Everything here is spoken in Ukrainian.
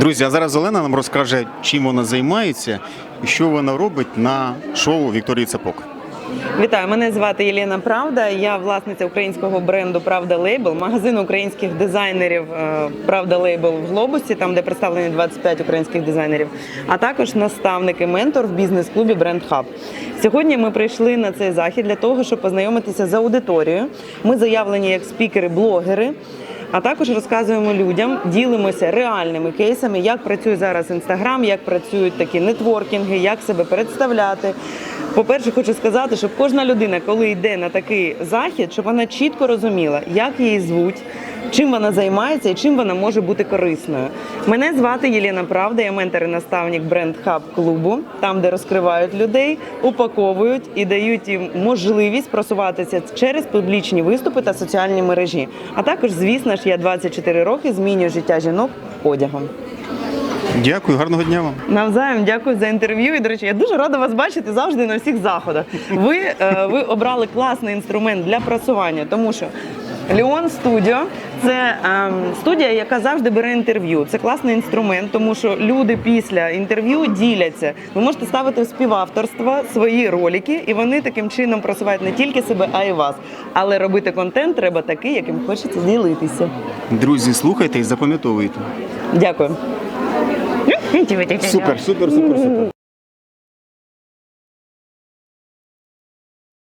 Друзі, а зараз Олена нам розкаже, чим вона займається і що вона робить на шоу Вікторії Цепок. Вітаю, мене звати Єлена Правда. Я власниця українського бренду Правда Лейбл, магазину українських дизайнерів е, Правда Лейбл в Глобусі, там де представлені 25 українських дизайнерів, а також наставник і ментор в бізнес-клубі Бренд Хаб. Сьогодні ми прийшли на цей захід для того, щоб познайомитися з аудиторією. Ми заявлені як спікери-блогери. А також розказуємо людям, ділимося реальними кейсами, як працює зараз інстаграм, як працюють такі нетворкінги, як себе представляти. По-перше, хочу сказати, щоб кожна людина, коли йде на такий захід, щоб вона чітко розуміла, як її звуть, чим вона займається і чим вона може бути корисною. Мене звати Єлена Правда, я ментор і наставник бренд Хаб клубу, там, де розкривають людей, упаковують і дають їм можливість просуватися через публічні виступи та соціальні мережі. А також, звісно ж, я 24 роки змінюю життя жінок одягом. Дякую, гарного дня вам. Навзаєм дякую за інтерв'ю. І до речі, я дуже рада вас бачити завжди на всіх заходах. Ви, е, ви обрали класний інструмент для просування, тому що Леон Студіо це ем, студія, яка завжди бере інтерв'ю. Це класний інструмент, тому що люди після інтерв'ю діляться. Ви можете ставити в співавторство свої ролики, і вони таким чином просувають не тільки себе, а й вас. Але робити контент треба такий, яким хочеться ділитися. Друзі, слухайте і запам'ятовуйте. Дякую. Супер, супер, супер, супер.